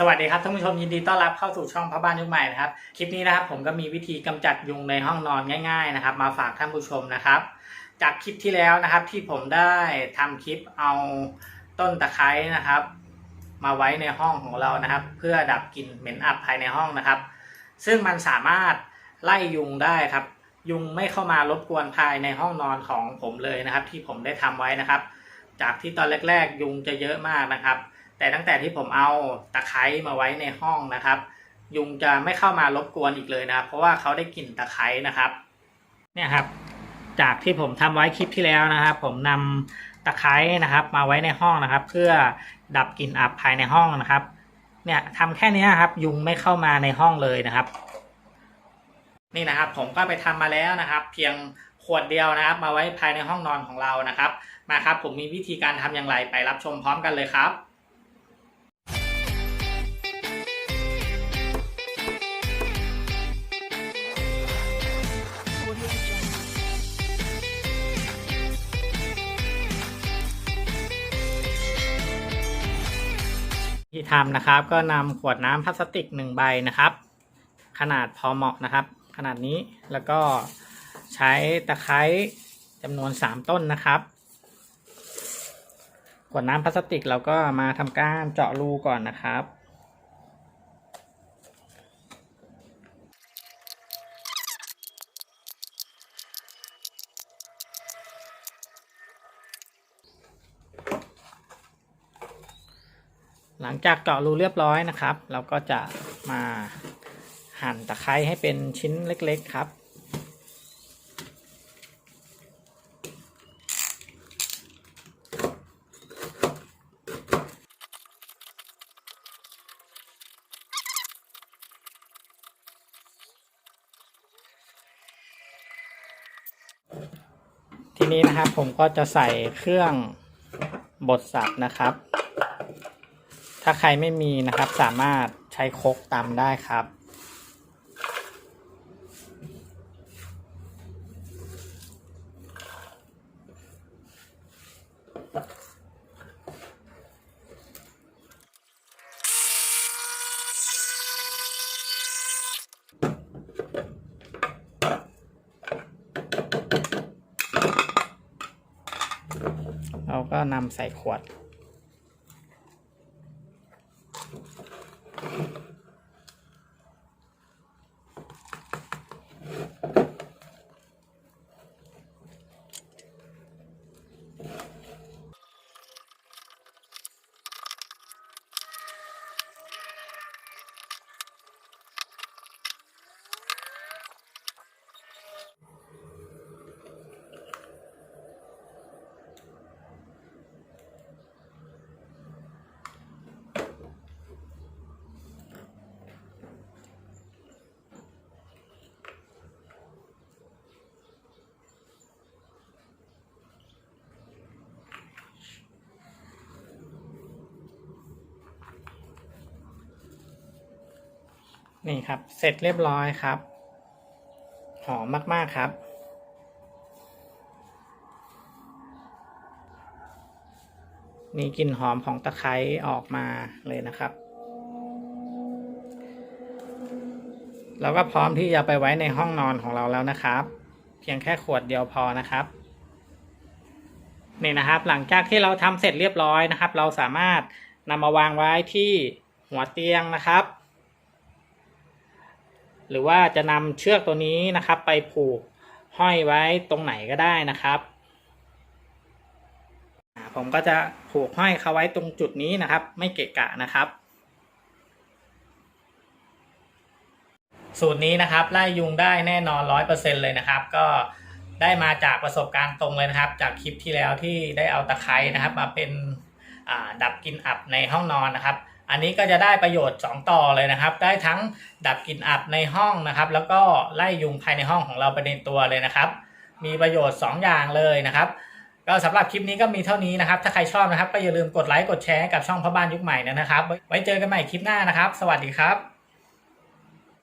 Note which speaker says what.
Speaker 1: สวัสดีครับท่านผู้ชมยินดีต้อนรับเข้าสู่ช่องพ่อบ้านยุคใหม่นะครับคลิปนี้นะครับผมก็มีวิธีกำจัดยุงในห้องนอนง่าย ๆนะครับ มาฝากท่านผู้ชมนะครับ จากคลิปที่แล้วนะครับที่ผมได้ทำคลิปเอาต้นตะไคร้นะครับ มาไว้ในห้องของเรานะครับ เพื่อดับกลิ่นเหม็นอับภายในห้องนะครับ ซึ่งมันสามารถไล่ยุงได้ครับ ยุงไม่เข้ามารบกวนภายในห้องนอนของผมเลยนะครับ ที่ผมได้ทำไว้นะครับ จากที่ตอนแรก ๆ ยุงจะเยอะมากนะครับ แต่ตั้งแต่ที่ผมเอาตะไคร้มาไว้ในห้องนะครับ ยุงจะไม่เข้ามารบกวนอีกเลยนะครับ เพราะว่าเขาได้กลิ่นตะไคร้นะครับ เนี่ยครับ จากที่ผมทำไว้คลิปที่แล้วนะครับ ผมนำตะไคร้นะครับ มาไว้ในห้องนะครับ เพื่อดับกลิ่นอับภายในห้องนะครับ เนี่ยทำแค่นี้ครับ ยุงไม่เข้ามาในห้องเลยนะครับ นี่นะครับ ผมก็ไปทำมาแล้วนะครับ เพียงขวดเดียวนะครับ มาไว้ภายในห้องนอนของเรานะครับ มาครับ ผมมีวิธีการทำอย่างไรไปรับชมพร้อมกันเลยครับ ที่ทำนะครับ ก็นำขวดน้ำพลาสติกหนึ่งใบนะครับ ขนาดพอเหมาะนะครับ ขนาดนี้แล้วก็ใช้ตะไคร้จำนวนสามต้นนะครับขวดน้ำพลาสติกเราก็มาทำการเจาะรูก่อนนะครับ หลังจากเจาะรูเรียบร้อยนะครับ เราก็จะมาหั่นตะไคร้ให้เป็นชิ้นเล็กๆครับ ทีนี้นะครับผมก็จะใส่เครื่องบดสับนะครับ ถ้าใครไม่มีนะครับสามารถใช้คกตำได้ครับ เราก็นำใส่ขวด Thank you. นี่ครับ เสร็จเรียบร้อยครับ หอมมาก ๆ ครับมีกลิ่นหอมของตะไคร้ออกมาเลยนะครับ เราก็พร้อมที่จะไปไว้ในห้องนอนของเราแล้วนะครับ เพียงแค่ขวดเดียวพอนะครับ นี่นะครับ หลังจากที่เราทำเสร็จเรียบร้อยนะครับ เราสามารถนำมาวางไว้ที่หัวเตียงนะครับ หรือว่าจะนำเชือกตัวนี้นะครับ ไปผูกห้อยไว้ตรงไหนก็ได้นะครับผมก็จะผูกห้อยเขาไว้ตรงจุดนี้นะครับ ไม่เกะกะนะครับ สูตรนี้นะครับไล่ยุงได้แน่นอนร้อยเปอร์เซ็นเลยนะครับ ก็ได้มาจากประสบการณ์ตรงเลยนะครับ จากคลิปที่แล้วที่ได้เอาตะไคร้นะครับ มาเป็นดับกินอับในห้องนอนนะครับ อันนี้ก็จะได้ประโยชน์ 2 ต่อเลยนะครับ ได้ทั้งดับกลิ่นอับในห้องนะครับ แล้วก็ไล่ยุงภายในห้องของเราไปในตัวเลยนะครับ มีประโยชน์ 2 อย่างเลยนะครับ ก็สำหรับคลิปนี้ก็มีเท่านี้นะครับ ถ้าใครชอบนะครับ ก็อย่าลืมกดไลค์กดแชร์กับช่องพ่อบ้านยุคใหม่นะครับ ไว้เจอกันใหม่คลิปหน้านะครับ สวัสดีครับ